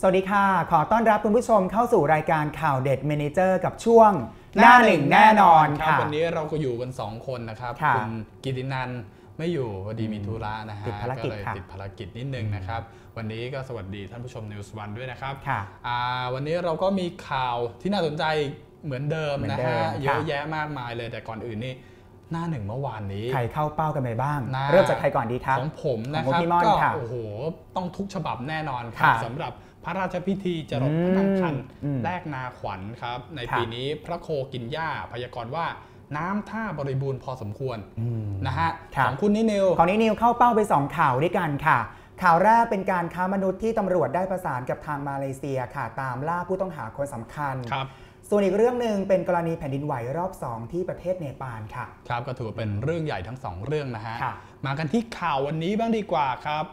สวัสดีค่ะ ขอต้อนรับคุณผู้ชมเข้าสู่รายการข่าวเด็ดเมนเจอร์กับช่วง หน้าหนึ่งแน่นอนครับ ค่ะ วันนี้เราก็อยู่กัน 2 คนนะครับค่ะณกิตินันไม่อยู่พอดีมีธุระนะฮะติดภารกิจเลยค่ะติดภารกิจนิดนึงนะครับ วันนี้ก็สวัสดีท่านผู้ชม News วันด้วยนะครับค่ะอ่าวันนี้เราก็มีข่าวที่น่าสนใจเหมือนเดิมเหมือนนะเดิฮะมเยอะค่ะแยะมากมายเลยแต่ก่อนอื่นนี่ หน้าหนึ่งเมื่อวานนี้ ใครเข้าเป้ากันไปบ้างหน้าเริ่มจากใครก่อนดีครับของผมนะของครับพี่ม่อนก็ค่ะโอ้โหต้องทุกฉบับแน่นอนครับค่ะสำหรับพระราชพิธีจรดพระนางคันอืมแรกนาขวัญครับ ในค่ะปีนี้พระโคกินหญ้าพยากรณ์ว่าน้ำท่าบริบูรณ์พอสมควรนะฮะค่ะของคุณนินิวของนี้นิวเข้าเป้าไป 2 ข่าวด้วยกันค่ะ ข่าวแรกเป็นการค้ามนุษย์ที่ตำรวจได้ประสานกับทางมาเลเซียค่ะ ตามล่าผู้ต้องหาคนสำคัญครับ ส่วนอีกเรื่องหนึ่งเป็นกรณีแผ่นดินไหวรอบ 2 ที่ประเทศเนปาลค่ะ ครับก็ถือว่าเป็นเรื่องใหญ่ทั้งสองเรื่องนะฮะค่ะมากันที่ข่าววันนี้บ้างดีกว่าครับ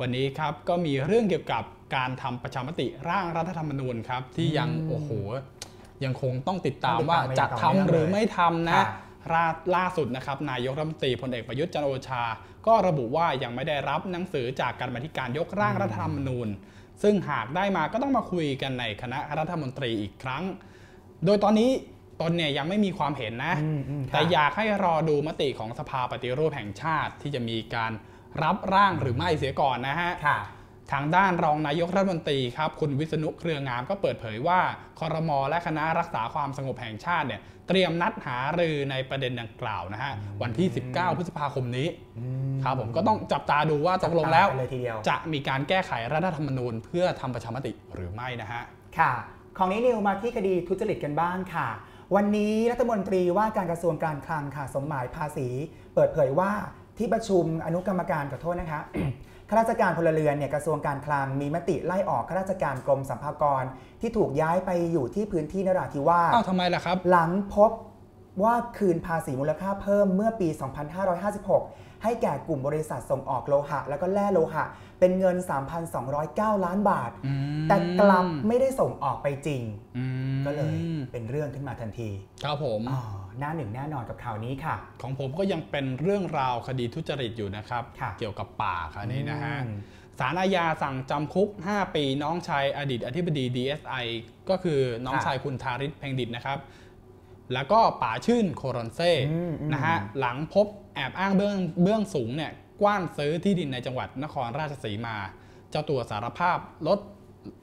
วันนี้ครับก็มีเรื่องเกี่ยวกับการทำประชามติร่างรัฐธรรมนูญครับที่ยังอืมโอ้โหยังคงต้องติดตามต้องติดว่าตามจะอย่างต่อทำเนื่องหรือเลยไม่ทำนะค่ะล่าล่าสุดนะครับนายกรัฐมนตรีพลเอกประยุทธ์จันทร์โอชา ก็ระบุว่ายังไม่ได้รับหนังสือจากการบันธิการยกร่างรัฐธรรมนูญ ซึ่งหากได้มาก็ต้องมาคุยกันในคณะรัฐมนตรีอีกครั้ง โดยตอนนี้ตนเนี่ยยังไม่มีความเห็นนะอืมอืมค่ะแต่อยากให้รอดูมติของสภาปฏิรูปแห่งชาติที่จะมีการรับร่างหรือไม่เสียก่อนนะฮะค่ะทางด้านรองนายกรัฐมนตรีครับ คุณวิษณุเครืองามก็เปิดเผยว่าคอรมอและคณะรักษาความสงบแห่งชาติเนี่ยเตรียมนัดหารือในประเด็นดังกล่าวนะฮะ วันที่ 19 พฤษภาคมนี้ครับผมก็ต้องจับตาดูว่าตกลงแล้วจับตากันเลยทีเดียวจะมีการแก้ไขรัฐธรรมนูญเพื่อทำประชามติหรือไม่นะฮะค่ะ ของนี้นิวมาที่คดีทุจริตกันบ้างค่ะ วันนี้รัฐมนตรีว่าการกระทรวงการคลังค่ะสมหมายภาษี เปิดเผยว่าที่ประชุมอนุกรรมการขอโทษนะคะข้าราชการพลเรือนเนี่ยกระทรวงการคลังมีมติไล่ออกข้าราชการกรมสัมภากร ที่ถูกย้ายไปอยู่ที่พื้นที่นราธิวาสอ้าวทำไมล่ะครับ หลังพบว่าคืนภาษีมูลค่าเพิ่มเมื่อปี 2556ให้แก่กลุ่มบริษัทส่งออกโลหะ แล้วก็แร่โลหะ เป็นเงิน 3,209 ล้านบาทอืมแต่กลับไม่ได้ส่งออกไปจริงอืมก็เลยเป็นเรื่องขึ้นมาทันที ครับผมอ๋อหน้าหนึ่งแน่นอนกับข่าวนี้ค่ะ ของผมก็ยังเป็นเรื่องราวคดีทุจริตอยู่นะครับค่ะเกี่ยวกับป่าค่ะนี่นะฮะอืมสารอาญาสั่งจำคุก 5 ปีน้องชายอดีตอธิบดี DSI ก็คือน้องค่ะชายคุณทาริศเพ่งดิตนะครับ แล้วก็ป่าชื่นโครอนเซ่อืมอืมนะฮะหลังพบแอบอ้างเบื้องเบื้องสูงเนี่ยกว้านซื้อที่ดินในจังหวัดนครราชสีมา เจ้าตัวสารภาพลด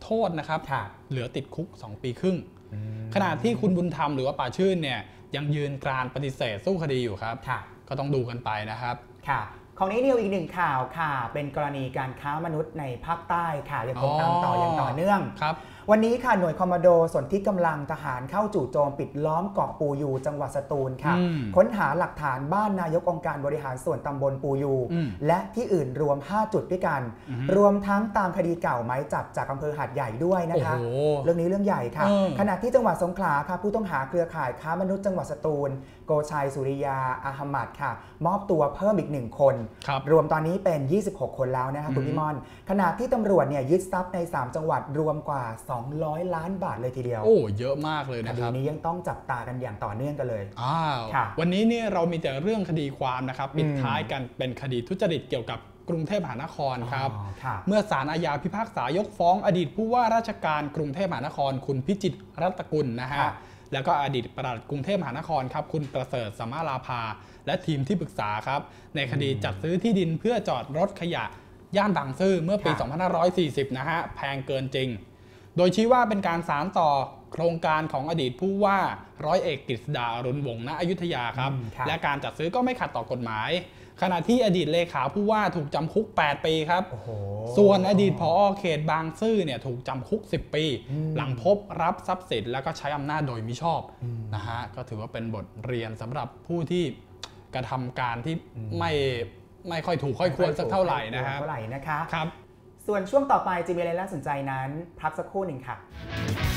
โทษนะครับค่ะเหลือติดคุก 2 ปีครึ่ง ขณะที่คุณบุญธรรมหรือว่าป่าชื่นเนี่ยยังยืนกรานปฏิเสธสู้คดีอยู่ครับค่ะก็ต้องดูกันไปนะครับ ค่ะ ของนี้นิวอีกหนึ่งข่าวค่ะ เป็นกรณีการค้ามนุษย์ในภาคใต้ค่ะยังคงตามต่ออย่างต่อเนื่องครับวันนี้ค่ะหน่วยคอมมานโดส่วนที่กำลังทหารเข้าจู่โจมปิดล้อมเกาะปูยู จังหวัดสตูลค่ะอืมค้นหาหลักฐานบ้านนายกองค์การบริหารส่วนตำบลปูยูอืมและที่อื่นรวม 5 จุดด้วยกันอือฮึรวมทั้งตามคดีเก่าไม้จับจากอำเภอหาดใหญ่ด้วยนะคะโอ้โหเรื่องนี้เรื่องใหญ่ค่ะเออขณะที่จังหวัดสงขลาค่ะผู้ต้องหาเครือข่ายค้ามนุษย์จังหวัดสตูล โกชัยสุริยาอาหมัดค่ะ มอบตัวเพิ่มอีกหนึ่งคนครับรวมตอนนี้เป็น 26 คนแล้วนะคะคุณอืมพี่ม่อนขณะที่ตำรวจเนี่ยยึดทรัพย์ใน 3 จังหวัดรวมกว่า200 ล้านบาทเลยทีเดียว โอ้เยอะมากเลยคนะคดีรับนี้ยังต้องจับตากันอย่างต่อเนื่องกันเลยอ้าวค่ะวันนี้เนี่ยเรามีแต่เรื่องคดีความนะครับปิดอืมท้ายกันเป็นคดีทุจริตเกี่ยวกับกรุงเทพมหานครครับอ๋อค่ะเมื่อศาลอาญาพิพากษายกฟ้องอดีตผู้ว่าราชการกรุงเทพมหานคร คุณพิจิตรรัตนกุลนะฮะค่ะแล้วก็อดีตปลัดกรุงเทพมหานครครับ คุณประเสริฐสมมาลาภา และทีมที่ปรึกษาครับ ในคดีจัดซื้อที่ดินเพื่อจอดรถขยะ ย่านบางซื่อเมื่อปีค่ะ2540 นะฮะ แพงเกินจริง โดยชี้ว่าเป็นการสารต่อโครงการของอดีตผู้ว่าร้อยเอกกฤษดาอรุณวงศ์ณอยุธยาครับอืมครับ และการจัดซื้อก็ไม่ขัดต่อกฎหมาย ขณะที่อดีตเลขาผู้ว่าถูกจำคุก 8 ปีครับโอ้โหส่วนอดีตผอเขตบางซื่อเนี่ยถูกจำคุก 10 ปีอืมหลังพบรับทรัพย์สินแล้วก็ใช้อำนาจโดยมิชอบนะฮะก็ถือว่าเป็นบทเรียนสำหรับผู้ที่กระทำการที่ไม่ไม่ค่อยถูกค่อยควรสักเท่าไหร่นะครับเท่าไหร่นะคะครับ ส่วนช่วงต่อไปจะมีอะไรน่าสนใจนั้น พักสักครู่หนึ่งค่ะ